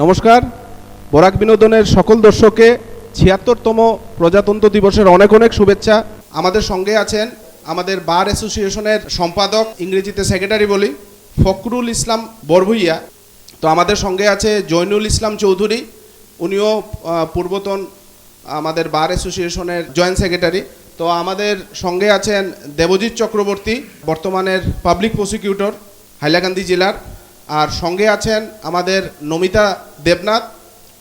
নমস্কার। বরাক বিনোদনের সকল দর্শককে ছিয়াত্তরতম প্রজাতন্ত্র দিবসের অনেক অনেক শুভেচ্ছা। আমাদের সঙ্গে আছেন আমাদের বার অ্যাসোসিয়েশনের সম্পাদক, ইংরেজিতে সেক্রেটারি বলি, ফখরুল ইসলাম বরভুইয়া। তো আমাদের সঙ্গে আছে জৈনুল ইসলাম চৌধুরী, উনিও পূর্বতন আমাদের বার অ্যাসোসিয়েশনের জয়েন্ট সেক্রেটারি। তো আমাদের সঙ্গে আছেন দেবজিৎ চক্রবর্তী, বর্তমানের পাবলিক প্রসিকিউটর, হাইলাকান্দি জেলার আর সঙ্গে আছেন আমাদের নমিতা দেবনাথ,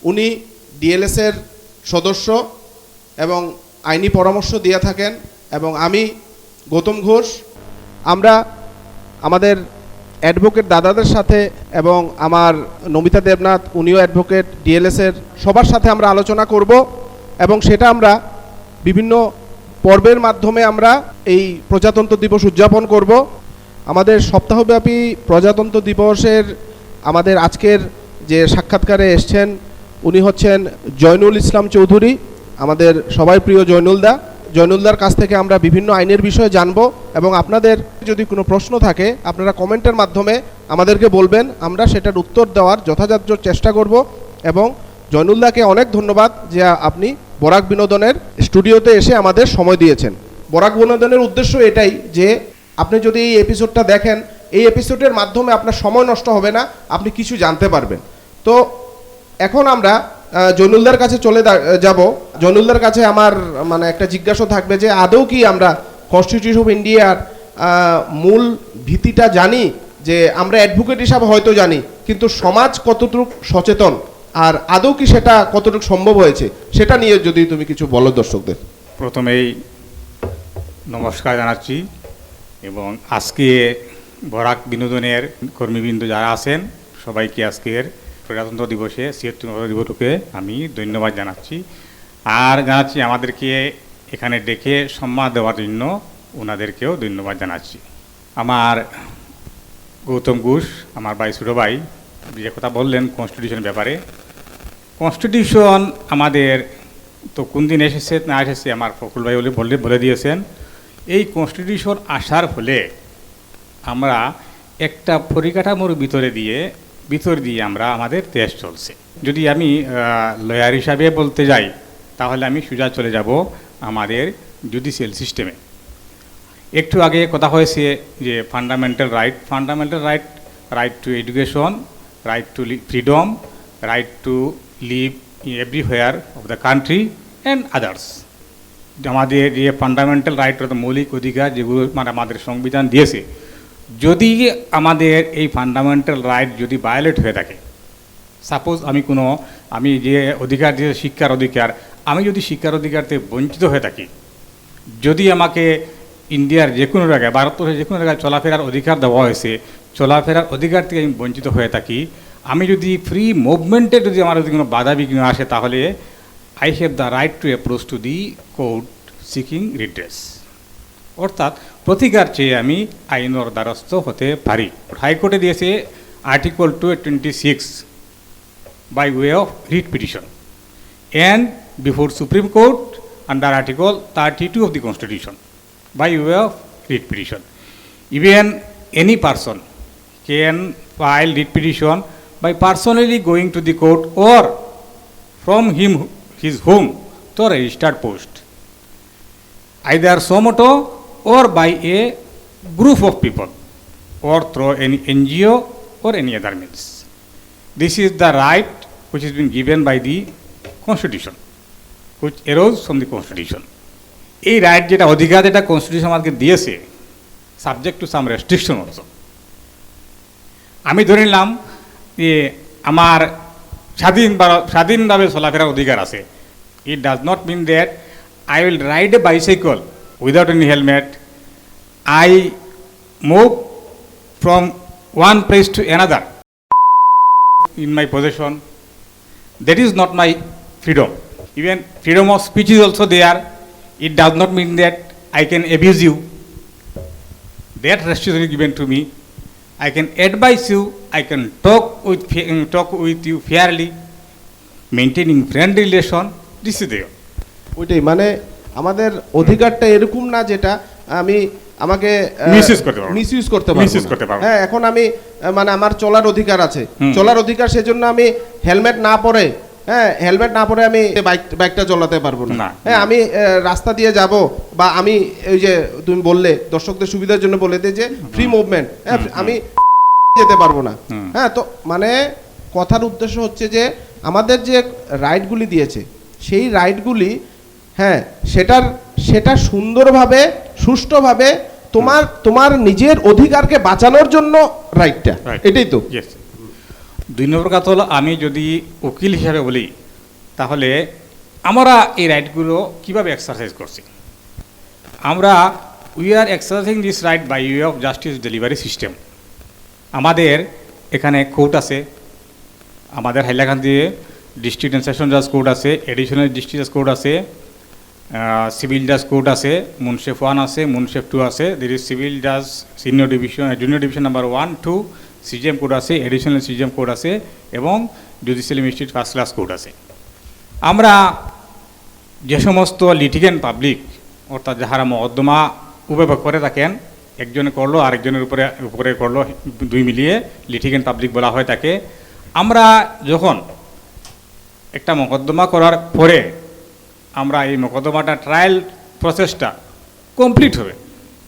উনি ডিএলএসের সদস্য এবং আইনি পরামর্শ দিয়ে থাকেন এবং আমি, গৌতম ঘোষ, আমরা আমাদের অ্যাডভোকেট দাদাদের সাথে এবং আমার নমিতা দেবনাথ, উনিও অ্যাডভোকেট ডিএলএসের সবার সাথে আমরা আলোচনা করব এবং সেটা আমরা বিভিন্ন পর্বের মাধ্যমে আমরা এই প্রজাতন্ত্র দিবস উদযাপন করব। আমাদের সপ্তাহব্যাপী প্রজাতন্ত্র দিবসের আমাদের আজকের যে সাক্ষাৎকারে এসছেন, উনি হচ্ছেন জয়নুল ইসলাম চৌধুরী, আমাদের সবাই প্রিয় জয়নুলদা জয়নুলদার কাছ থেকে আমরা বিভিন্ন আইনের বিষয়ে জানব এবং আপনাদের যদি কোনো প্রশ্ন থাকে, আপনারা কমেন্টের মাধ্যমে আমাদেরকে বলবেন, আমরা সেটার উত্তর দেওয়ার যথাযথ চেষ্টা করব এবং জয়নুলদাকে অনেক ধন্যবাদ যে আপনি বরাক বিনোদনের স্টুডিওতে এসে আমাদের সময় দিয়েছেন। বরাক বিনোদনের উদ্দেশ্য এটাই যে আপনি যদি এই এপিসোডটা দেখেন, এই এপিসোডের মাধ্যমে আপনার সময় নষ্ট হবে না, আপনি কিছু জানতে পারবেন। তো এখন আমরা জৈনুলদার কাছে চলে যাব। জৈনুলদার কাছে আমার মানে একটা জিজ্ঞাসা থাকবে যে, আদৌ কি আমরা কনস্টিটিউশন অফ ইন্ডিয়ার মূল ভীতিটা জানি? যে আমরা অ্যাডভোকেট হিসাবে হয়তো জানি, কিন্তু সমাজ কতটুকু সচেতন? আর আদৌ কি সেটা কতটুকু সম্ভব হয়েছে? সেটা নিয়ে যদি তুমি কিছু বলো দর্শকদের। প্রথমেই নমস্কার জানাচ্ছি। এবং আজকে বরাক বিনোদনের কর্মীবৃন্দ যারা আছেন, সবাইকে আজকের প্রজাতন্ত্র দিবসে ছিয়াত্তর দিবসকে আমি ধন্যবাদ জানাচ্ছি। আর জানাচ্ছি আমাদেরকে এখানে ডেকে সম্মান দেওয়ার জন্য ওনাদেরকেও ধন্যবাদ জানাচ্ছি। আমার গৌতম ঘোষ, আমার ভাই ছোটো ভাই, যে কথা বললেন কনস্টিটিউশনের ব্যাপারে। কনস্টিটিউশন আমাদের তো কোন দিন এসেছে না এসেছে, আমার ফকুল ভাই বলে বলে বলে দিয়েছেন। এই কনস্টিটিউশন আসার ফলে আমরা একটা পরিকাঠামোর ভিতরে দিয়ে, ভিতর দিয়ে আমরা আমাদের দেশ চলছে। যদি আমি লয়ার হিসাবে বলতে যাই, তাহলে আমি সোজা চলে যাব আমাদের জুডিশিয়াল সিস্টেমে একটু আগে কথা হয়েছে যে fundamental right fundamental right right to education right to freedom right to live everywhere of the country and others আমাদের যে ফান্ডামেন্টাল রাইট অর্থাৎ মৌলিক অধিকার যেগুলো মানে আমাদের সংবিধান দিয়েছে, যদি আমাদের এই ফান্ডামেন্টাল রাইট যদি ভায়োলেট হয়ে থাকে সাপোজ আমি কোনো, আমি যে অধিকার যে শিক্ষার অধিকার, আমি যদি শিক্ষার অধিকার থেকে বঞ্চিত হয়ে থাকি, যদি আমাকে ইন্ডিয়ার যে কোনো জায়গায়, ভারতবর্ষের যে কোনো জায়গায় চলাফেরার অধিকার দেওয়া হয়েছে, চলাফেরার অধিকার থেকে আমি বঞ্চিত হয়ে থাকি, আমি যদি ফ্রি মুভমেন্টে যদি আমার যদি কোনো বাধা বিঘ্ন আসে, তাহলে I have the right to approach to the court seeking redress অর্থাৎ প্রতিকার চেয়ে আমি আইনর দ্বারস্থ হতে পারি। হাইকোর্টে দিয়েছে article two twenty six by way of writ petition and before Supreme Court under article thirty two of the Constitution by way of writ petition even any person can file writ petition by personally going to the court or from him his home to registered post either somoto or by a group of people or through any NGO or any other means. This is the right which has been given by the Constitution, which arose from the Constitution. এই right যেটা অধিকার যেটা constitution আমাদেরকে দিয়েছে subject to some restriction also আমি ধরে নিলাম যে আমার স্বাধীন স্বাধীনভাবে চলাফেরার অধিকার আছে it does not mean that I will ride a bicycle without any helmet I move from one place to another in my possession. That is not my freedom. Even freedom of speech is also there. It does not mean that I can abuse you. That restriction is given to me. I can advise you. I can talk with fa- uh, talk with you fairly, maintaining friendly relation. This is there. ওইটাই মানে আমাদের অধিকারটা এরকম না যেটা আমি আমাকে Misuse করতে পারব। মিসইউজ করতে পারব না। করতে পারব। হ্যাঁ এখন আমি মানে আমার চলার অধিকার আছে। চলার অধিকার সেজন্য আমি হেলমেট না পরে হ্যাঁ হেলমেট না পরে আমি বাইক বাইকটা চালাতে পারব না। হ্যাঁ আমি রাস্তা দিয়ে যাব বা আমি ওই যে তুমি বললে দর্শকদের সুবিধার জন্য বলে দিই যে ফ্রি মুভমেন্ট হ্যাঁ আমি যেতে পারব না। হ্যাঁ তো মানে কথার উদ্দেশ্য হচ্ছে যে আমাদের যে রাইডগুলি দিয়েছে সেই রাইডগুলি হ্যাঁ সেটার সেটা সুন্দরভাবে সুষ্ঠুভাবে তোমার তোমার নিজের অধিকারকে বাঁচানোর জন্য Right. এটাই তো। দুই নম্বর কথা হলো আমি যদি উকিল হিসাবে বলি তাহলে আমরা এই রাইটগুলো কীভাবে এক্সারসাইজ করছি? আমরা we are exercising this right by way of justice delivery system আমাদের এখানে কোর্ট আছে। আমাদের হাইলাকান্দি ডিস্ট্রিক্ট অ্যান্ড সেশন জাজ কোর্ট আছে এডিশনাল ডিস্ট্রিক্ট জাজ কোর্ট আছে সিভিল জাজ কোর্ট আছে মুনশেফ ওয়ান আছে মুনশেফ টু আছে দের ইজ সিভিল জাজ senior division junior division number one two CJM court আছে এডিশনাল সিজিএম কোর্ট আছে, এবং judicial magistrate first class court আছে। আমরা যে সমস্ত লিটিগেন্ট পাবলিক অর্থাৎ যাহারা মকদ্দমা উপভোগ করে থাকেন একজনে করল আরেকজনের উপরে উপরে করল দুই মিলিয়ে লিটিগেন্ট পাবলিক বলা হয় তাকে। আমরা যখন একটা মকদ্দমা করার পরে আমরা এই মকদ্দমাটা ট্রায়াল প্রসেসটা কমপ্লিট হবে।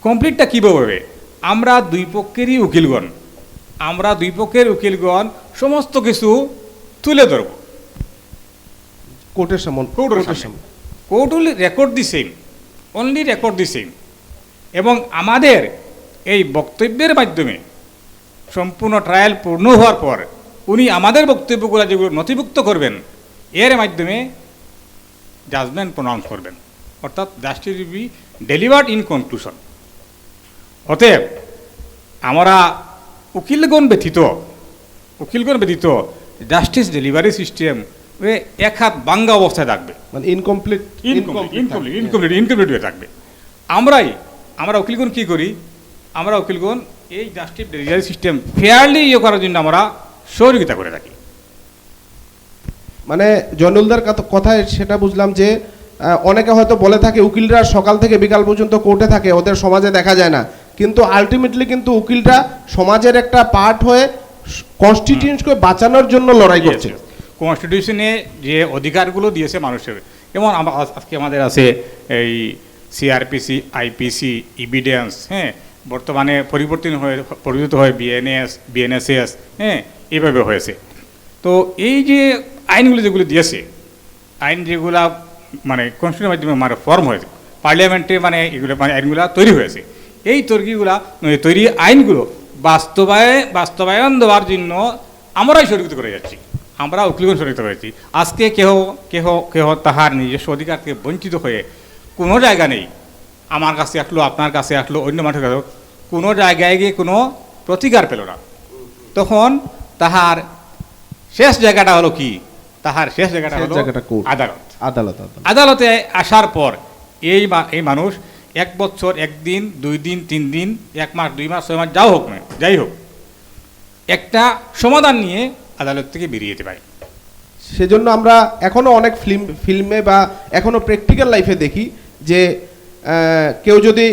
কমপ্লিটটা কীভাবে হবে? আমরা দুই পক্ষেরই উকিলগণ। আমরা দুই পক্ষের উকিলগণ সমস্ত কিছু তুলে ধরব। কোর্টের সামন কোর্টের সামনে। Court record the same only record the same এবং আমাদের এই বক্তব্যের মাধ্যমে সম্পূর্ণ ট্রায়াল পূর্ণ হওয়ার পর উনি আমাদের বক্তব্যগুলো যেগুলো নথিভুক্ত করবেন এর মাধ্যমে জাজমেন্ট প্রনাউন্স করবেন। অর্থাৎ justice be delivered in conclusion অতএব আমরা উকিলগণ ব্যথিত উকিলগণ ব্যতীত জাস্টিস ডেলিভারি সিস্টেম এক হাত বাঙ্গা অবস্থায় থাকবে। মানে incomplete incomplete incomplete incomplete incomplete হয়ে থাকবে। আমরাই আমরা উকিলগণ কি করি? আমরা উকিলগণ এই জাস্টিস ডেলিভারি সিস্টেম ফেয়ারলি ইয়ে করার জন্য আমরা সহযোগিতা করে থাকি। মানে জয়নুলদার কথায় সেটা বুঝলাম যে অনেকে হয়তো বলে থাকে উকিলরা সকাল থেকে বিকাল পর্যন্ত কোর্টে থাকে ওদের সমাজে দেখা যায় না। কিন্তু আলটিমেটলি কিন্তু উকিলরা সমাজের একটা পার্ট হয়ে কনস্টিটিউশনকে বাঁচানোর জন্য লড়াই করছে। কনস্টিটিউশনে যে অধিকারগুলো দিয়েছে মানুষের যেমন আজ- আজকে আমাদের আছে এই সিআরপিসি আইপিসি ইভিডেন্স হ্যাঁ বর্তমানে পরিবর্তন হয়ে, পরিবর্তিত হয়ে বিএনএস বিএনএসএস হ্যাঁ এইভাবে হয়েছে। তো এই যে আইনগুলো যেগুলো দিয়েছে, আইন যেগুলা মানে কনস্টিটিউশনের মাধ্যমে মানে ফর্ম হয়েছে পার্লামেন্টে মানে এগুলো মানে আইনগুলো তৈরি হয়েছে, এই তৈরিগুলা মানে তৈরি আইনগুলো বাস্তবায় বাস্তবায়ন দেওয়ার জন্য আমরাই সহযোগিতা করে যাচ্ছি আমরা উকিলগণ সহযোগিতা করেছি আজকে কেহ কেহ কেহ তাহার নিজস্ব অধিকার থেকে বঞ্চিত হয়ে কোনো জায়গা নেই। আমার কাছে আসলো আপনার কাছে আসলো অন্য মানুষের কাছে কোনো জায়গায় গিয়ে কোনো প্রতিকার পেল না। তখন তাহার শেষ জায়গাটা হলো কি? তাহার শেষ জায়গাটা হলো আদালত। আদালত আদালত। আসার পর এই এই মানুষ এক বছর একদিন দুই দিন তিন দিন এক মাস দুই মাস ছয় মাস যাও হোক না যাই হোক একটা সমাধান নিয়ে আদালত থেকে বেরিয়ে যেতে পারে। সেজন্য আমরা এখনও অনেক ফিল্ম ফিল্মে বা এখনও প্র্যাকটিক্যাল লাইফে দেখি যে কেউ যদি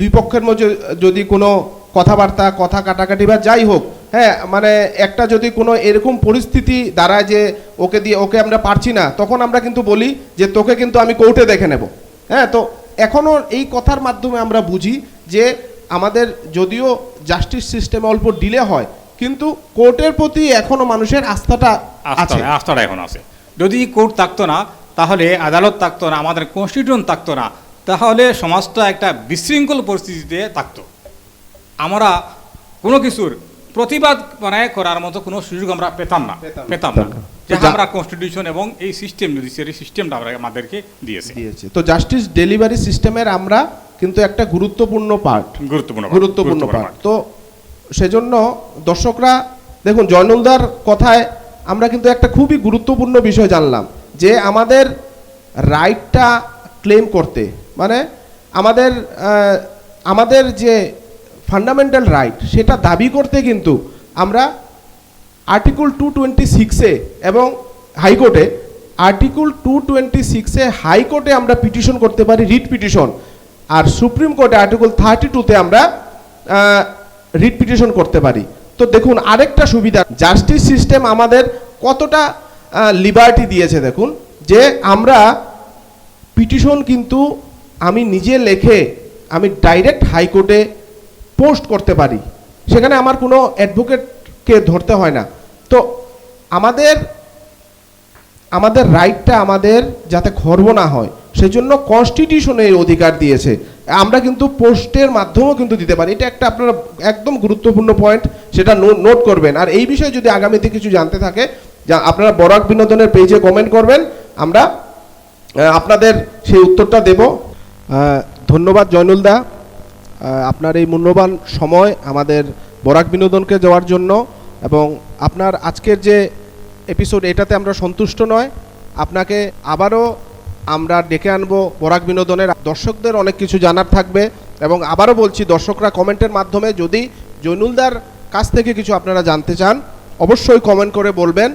দুই পক্ষের মধ্যে যদি কোনো কথাবার্তা কথা কাটাকাটি বা যাই হোক হ্যাঁ মানে একটা যদি কোনো এরকম পরিস্থিতি দাঁড়ায় যে ওকে দিয়ে ওকে আমরা পারছি না তখন আমরা কিন্তু বলি যে তোকে কিন্তু আমি কোর্টে দেখে নেব। হ্যাঁ তো এখনও এই কথার মাধ্যমে আমরা বুঝি যে আমাদের যদিও জাস্টিস সিস্টেমে অল্প ডিলে হয় কিন্তু কোর্টের প্রতি এখনও মানুষের আস্থাটা আছে। আস্থাটা এখন আছে। যদি কোর্ট থাকতো না তাহলে আদালত থাকতো না আমাদের কনস্টিটিউশন থাকতো না। তাহলে সমাজটা একটা বিশৃঙ্খল পরিস্থিতিতে থাকতো। আমরা কোনো কিছুর প্রতিবাদ মানে করার মতো কোনো সুযোগ আমরা পেতাম না। পেতাম না। আমরা কনস্টিটিউশন এবং এই সিস্টেম জুডিশিয়ারি সিস্টেমটা আমরা আমাদেরকে দিয়েছে। দিয়েছে। তো জাস্টিস ডেলিভারি সিস্টেমের আমরা কিন্তু একটা গুরুত্বপূর্ণ পার্ট গুরুত্বপূর্ণ গুরুত্বপূর্ণ পার্ট তো সেজন্য দর্শকরা দেখুন জয়নুলদার কথায় আমরা কিন্তু একটা খুবই গুরুত্বপূর্ণ বিষয় জানলাম। যে আমাদের রাইটটা ক্লেম করতে। মানে আমাদের আমাদের যে ফান্ডামেন্টাল রাইট সেটা দাবি করতে কিন্তু আমরা আর্টিকেল টু টোয়েন্টি সিক্সে এবং হাইকোর্টে আর্টিকেল টু টোয়েন্টি সিক্সে হাইকোর্টে আমরা পিটিশন করতে পারি রিট পিটিশন আর সুপ্রিম কোর্টে আর্টিকেল থার্টি টুতে আমরা রিট পিটিশন করতে পারি। তো দেখুন, আরেকটা সুবিধা জাস্টিস সিস্টেম আমাদের কতটা লিবার্টি দিয়েছে, দেখুন, যে আমরা পিটিশন কিন্তু আমি নিজে লেখে আমি ডাইরেক্ট হাইকোর্টে পোস্ট করতে পারি। সেখানে আমার কোনো অ্যাডভোকেটকে ধরতে হয় না। তো আমাদের আমাদের রাইটটা আমাদের যাতে খর্ব না হয় সেই জন্য কনস্টিটিউশনে অধিকার দিয়েছে। আমরা কিন্তু পোস্টের মাধ্যমেও কিন্তু দিতে পারি। এটা একটা আপনারা একদম গুরুত্বপূর্ণ পয়েন্ট সেটা নোট করবেন। আর এই বিষয়ে যদি আগামীতে কিছু জানতে থাকে যা আপনারা বরাক বিনোদনের পেজে কমেন্ট করবেন, আমরা আপনাদের সেই উত্তরটা দেব। ধন্যবাদ জয়নুলদা আপনার এই মূল্যবান সময় আমাদের বরাক বিনোদনকে যাওয়ার জন্য এবং আপনার আজকের যে এপিসোড এটাতে আমরা সন্তুষ্ট নয়, আপনাকে আবারও আমরা ডেকে আনব বরাক বিনোদনের। দর্শকদের অনেক কিছু জানার থাকবে এবং আবারও বলছি, দর্শকরা কমেন্টের মাধ্যমে যদি জৈনুলদার কাছ থেকে কিছু আপনারা জানতে চান, অবশ্যই কমেন্ট করে বলবেন।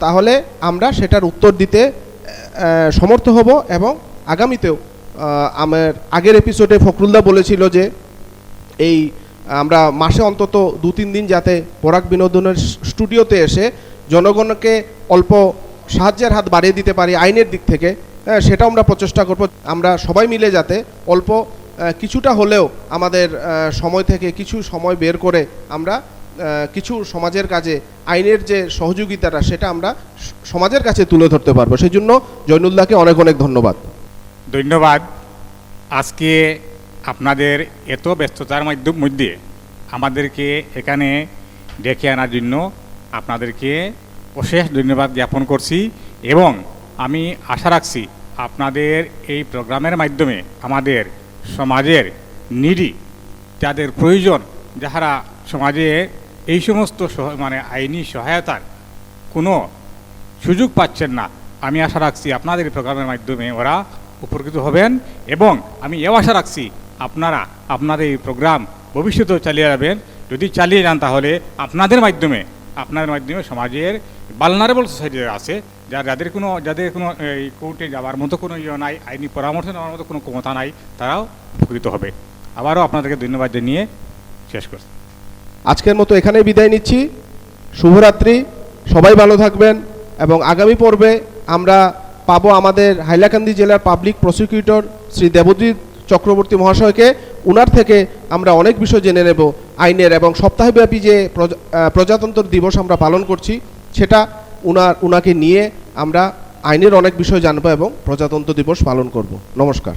তাহলে আমরা সেটার উত্তর দিতে সমর্থ হব এবং আগামীতেও আমার আগের এপিসোডে ফখরুলদা বলেছিল যে এই, আমরা মাসে অন্তত দু তিন দিন যাতে পরাগ বিনোদনের স্টুডিওতে এসে জনগণকে অল্প সাহায্যের হাত বাড়িয়ে দিতে পারি আইনের দিক থেকে হ্যাঁ সেটাও আমরা প্রচেষ্টা করব। আমরা সবাই মিলে যাতে অল্প কিছুটা হলেও আমাদের সময় থেকে কিছু সময় বের করে আমরা কিছু সমাজের কাজে আইনের যে সহযোগিতাটা, সেটা আমরা সমাজের কাছে তুলে ধরতে পারব। সেই জন্য জৈনুল্লাহকে অনেক অনেক ধন্যবাদ। ধন্যবাদ। আজকে আপনাদের এত ব্যস্ততার মধ্যে আমাদেরকে এখানে ডেকে আনার জন্য আপনাদেরকে অশেষ ধন্যবাদ জ্ঞাপন করছি এবং আমি আশা রাখছি আপনাদের এই প্রোগ্রামের মাধ্যমে আমাদের সমাজের নিডি, যাদের প্রয়োজন, যাহারা সমাজে এই সমস্ত মানে আইনি সহায়তার কোনো সুযোগ পাচ্ছেন না। আমি আশা রাখছি আপনাদের প্রোগ্রামের মাধ্যমে ওরা উপকৃত হবেন এবং আমি এও আশা রাখছি আপনারা, আপনাদের এই প্রোগ্রাম ভবিষ্যতেও চালিয়ে যাবেন। যদি চালিয়ে যান তাহলে আপনাদের মাধ্যমে আপনাদের মাধ্যমে সমাজের বালনারেবল সোসাইটি আছে যা যাদের কোনো যাদের কোনো, এই কোর্টে যাওয়ার মতো কোনো ইয়ে নাই, আইনি পরামর্শ নেওয়ার মতো কোনো ক্ষমতা নাই, তারাও উপকৃত হবে। আবারও আপনাদেরকে ধন্যবাদ জানিয়ে শেষ করছি। আজকের মতো এখানেই বিদায় নিচ্ছি। শুভরাত্রি, সবাই ভালো থাকবেন এবং আগামী পর্বে আমরা পাবো আমাদের হাইলাকান্দি জেলার পাবলিক প্রসিকিউটর শ্রী দেবজিৎ চক্রবর্তী মহাশয়কে। উনার থেকে আমরা অনেক বিষয় জেনে নেব আইনের এবং সপ্তাহব্যাপী যে প্রজা- প্রজাতন্ত্র দিবস আমরা পালন করছি, সেটা উনার, উনাকে নিয়ে আমরা আইনের অনেক বিষয় জানব এবং প্রজাতন্ত্র দিবস পালন করব। নমস্কার।